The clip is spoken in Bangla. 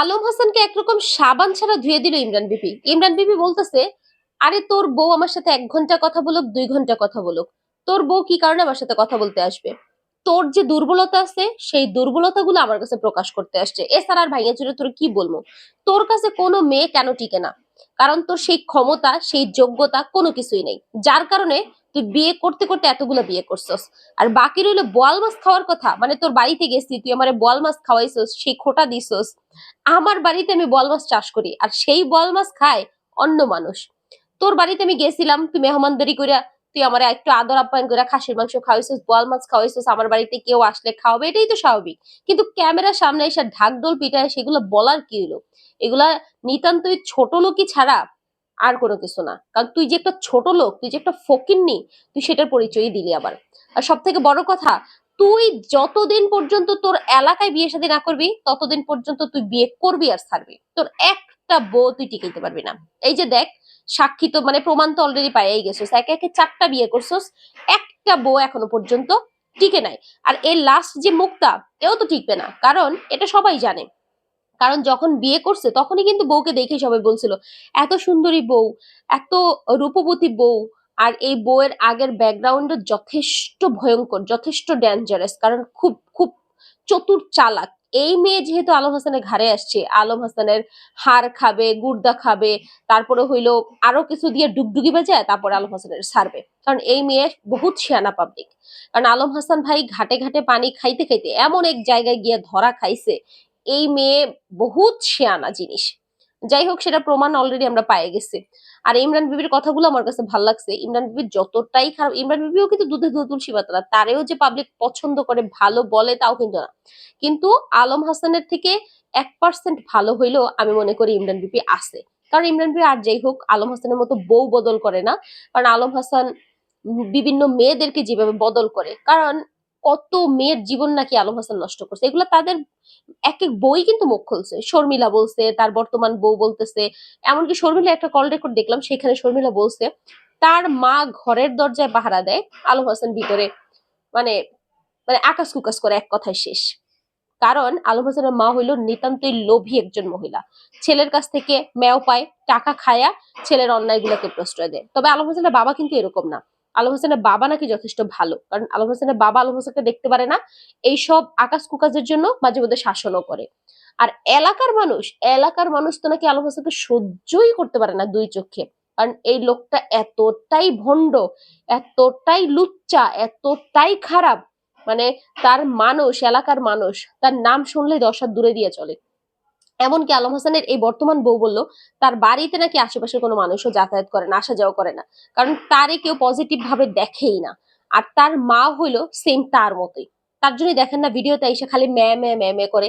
আলম হাসানকে একরকম সাবান ছাড়া ধুয়ে দিল ইমরান বিবি। ইমরান বিবি বলতেছে, আরে তোর বউ আমার সাথে এক ঘণ্টা কথা বলুক, দুই ঘণ্টা কথা বলুক। তোর বউ কি কারণে আমার সাথে কথা বলতে আসবে? তোর যে দুর্বলতা আছে, সেই দুর্বলতাগুলো আমার কাছে প্রকাশ করতে আসছে। এছাড়া আর ভাইয়া চুরে তোর কি বলব? তোর কাছে কোনো মেয়ে কেন টিকে না? কারণ তোর সেই ক্ষমতা, সেই যোগ্যতা কোনো কিছুই নেই। যার কারণে তুই বিয়ে করতে করতে এতগুলো বিয়ে করছস। আর বাকি রইল বোয়াল মাছ খাওয়ার কথা। মানে তোর বাড়িতে গেছি, তুই আমার বোয়াল মাছ খাওয়াইছস, সেই খোটা দিছস। আমার বাড়িতে আমি বল মাছ চাষ করি, আর সেই বল মাছ খায় অন্য মানুষ। তোর বাড়িতে আমি গেছিলাম, তুই মেহমানদারি কইরা তুই আমার একটু আদর আপ্যায়ন করে খাসির মাংস খাওয়াইছিস বল মাছ খাওয়াইছিস, আমার বাড়িতে কেউ আসলে খাওয়াবে, এটাই তো স্বাভাবিক। কিন্তু ক্যামেরার সামনে এসে ঢাকডোল পিটায়, সেগুলো বলার কি হলো এগুলা নিতান্তই ছোট লোকই ছাড়া আর কোনো কিছু না। কারণ তুই যে একটা ছোট লোক, তুই যে একটা ফকিন্নি, তুই সেটার পরিচয়ই দিলি আবার। আর সব থেকে বড় কথা, তুই যতদিন পর্যন্ত তোর এলাকায় বিয়ে শাদী না করবি, ততদিন পর্যন্ত তুই বিয়ে করবি আর ছাড়বি। তোর একটা বউ তুই টিকাইতে পারবি না। এই যে দেখ, সাক্ষী তো মানে প্রমাণ তো অলরেডি পাইয়াই গেছিস। একে একে চারটা বিয়ে করছিস, একটা বউ এখনও পর্যন্ত টিকে নাই। আর এর লাস্ট যে মুক্তা, এও তো টিকবে না। কারণ এটা সবাই জানে। কারণ যখন বিয়ে করছে তখনই কিন্তু বউকে দেখে সবাই বলছিল, এত সুন্দরী বউ, এত রূপবতী বউ। আর এই বউয়ের আগের ব্যাকগ্রাউন্ড যথেষ্ট ভয়ঙ্কর, যথেষ্ট ডেঞ্জারাস কারণ খুব খুব চতুর চালাক। এই মেয়ে যেহেতু আলম হাসানের ঘাড়ে আসছে, আলম হাসানের হার খাবে, গুর্দা খাবে, তারপরে হইল আরও কিছু দিয়ে ডুগডুগি বাজায়, তারপরে আলম হাসানের সারবে। কারণ এই মেয়ে বহুত শিয়ানা পাবলিক কারণ আলম হাসান ভাই ঘাটে ঘাটে পানি খাইতে খাইতে এমন এক জায়গায় গিয়ে ধরা খাইছে এই মেয়ে বহুত শিয়ানা জিনিস। যাই হোক সেটা প্রমাণ অলরেডি আমরা পায়ে গেছি। আর ইমরান বিবির কথাগুলো আমার কাছে ভালো লাগছে। ইমরান বিবি যতটাই খারাপ, ইমরান বিবিও কিন্তু দুধে দুধ তুলসী পাতলা তারেও যে পাবলিক পছন্দ করে, ভালো বলে, তাও কিন্তু না। কিন্তু আলম হাসানের থেকে এক পার্সেন্ট ভালো হইলেও আমি মনে করি ইমরান বিপি আছে। কারণ ইমরান বিবি আর যাই হোক, আলম হাসানের মতো বউ বদল করে না। কারণ আলম হাসান বিভিন্ন মেয়েদেরকে যেভাবে বদল করে। কারণ কত মেয়ের জীবন নাকি আলম হাসান নষ্ট করছে। এগুলো তাদের এক এক বই কিন্তু মুখ খুলছে। শর্মিলা বলছে, তার বর্তমান বউ বলতেছে, এমনকি শর্মিলা একটা কল রেকর্ড দেখলাম, সেখানে শর্মিলা বলছে, তার মা ঘরের দরজায় পাহারা দেয়, আলম হাসান ভিতরে মানে মানে আকাশ কুকাশ করে এক কথায় শেষ। কারণ আলম হাসানের মা হইল নিতান্তই লোভী একজন মহিলা। ছেলের কাছ থেকে মেও পায়, টাকা খায়া ছেলের অন্যায় অন্যায়গুলোকে প্রশ্রয় দেয়। তবে আলম হাসানের বাবা কিন্তু এরকম না। আলম হাসানের বাবা নাকি যথেষ্ট ভালো। কারণ আলম হোসেনের বাবা আলম হাসানকে দেখতে পারে না, এইসব আকাশ কুকাজের জন্য মাঝে মধ্যে শাসনও করে। আর এলাকার মানুষ এলাকার মানুষ তো নাকি আলম হাসানকে সহ্যই করতে পারে না দুই চোখে। কারণ এই লোকটা এতটাই ভণ্ড, এতটাই লুচ্চা, এতটাই খারাপ। মানে তার মানুষ, এলাকার মানুষ, তার নাম শুনলে দশ দূরে দিয়ে চলে। এমনকি আলম হাসানের এই বর্তমান বউ বলল, তার বাড়িতে নাকি আশেপাশের কোনো মানুষও যাতায়াত করে না, আসা যাওয়া করে না। কারণ তারে কেউ পজিটিভ ভাবে দেখেই না। আর তার মা হইল সেম তার মতোই। তার জন্য দেখেন না ভিডিওতে এসে খালি ম্যা ম্যা ম্যা ম্যা করে।